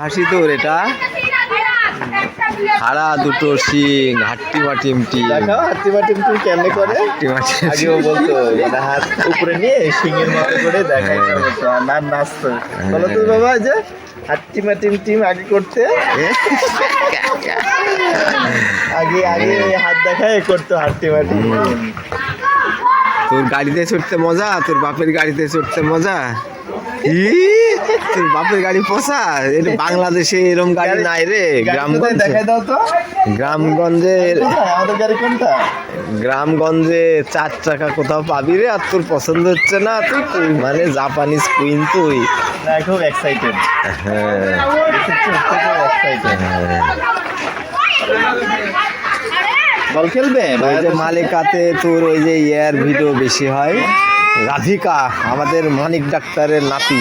হাসি তোর এটা? হারা দুটো শিং হাট্টিমা টিমটি দেখাও হাতিমা টিম তুমি কেমনে করে? হাট্টিমা আগেও বলতো মানে হাত উপরে নিয়ে সিংহের মতো করে দেখাই না নাচতো। বলো তুমি বাবা যে হাট্টিমা টিম টিম আগে করতে? আগে আগে হাত দেখায় করতো হাট্টিমা টিম। তোর গাড়িতে চড়তে মজা তোর বাপের গাড়িতে চড়তে মজা? তোর বাপের গাড়ি পোষা? এটা বাংলাদেশে এরম গাড়ি নাই রে গ্রামগঞ্জে। দেখাই দাও তো। গ্রামগঞ্জে আমাদের গাড়ি কোনটা? গ্রামগঞ্জে চার টাকা কোথাও পাবি রে আর তোর পছন্দ হচ্ছে না তুই মানে জাপানিজ কুইন তুই। খুব এক্সাইটেড হ্যাঁ। বল খেলবে? ওই যে মালিকাতে তোর ওই যে ইয়ার ভিডিও বেশি হয়। রাধিকা আমাদের মানিক ডাক্তারের নাতি।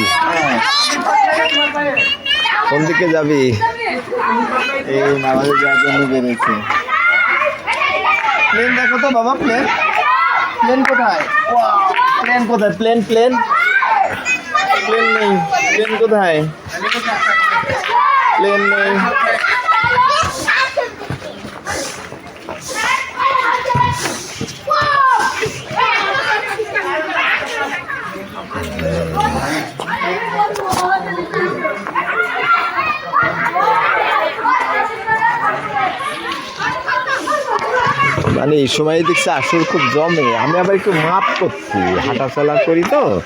কোন দিকে যাবি? এই নামাজে যাওয়ার জন্য প্লেন দেখো তো বাবা প্লেন। প্লেন কোথায়? প্লেন কোথায়? Plane plane. প্লেন নেই। প্লেন কোথায়? প্লেন নেই। মানে এই সময় দেখছি আসর খুব জমে। আমি আবার একটু মাপ করছি, হাঁটাচলা করি তো।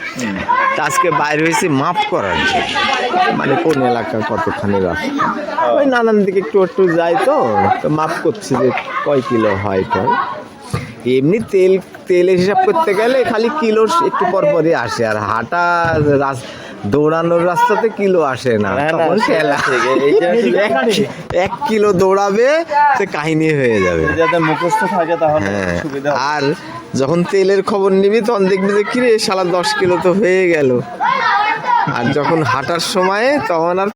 তা আজকে বাইরে হয়েছি মাপ করার জন্য। মানে কোন এলাকা কতখানি রাস্তা। ওই নানান দিকে একটু একটু যাই তো তো মাপ করছি যে কয় কিলো হয় কয়। এমনি তেল, তেলের হিসাব করতে গেলে খালি কিলো একটু পর পরই আসে, আর হাঁটা রাস- দৌড়ানোর রাস্তাতে কিলো আসে না তখন আসলে এক- কিলো দৌড়াবে সে কাহিনী হয়ে যাবে। যাতে মুখস্থ থাকে তাহলে হ্যাঁ সুবিধা আর যখন তেলের খবর নিবি তখন দেখবি যে কিরে সালা দশ কিলো তো হয়ে গেল। আর যখন হাঁটার সময়ে তখন আর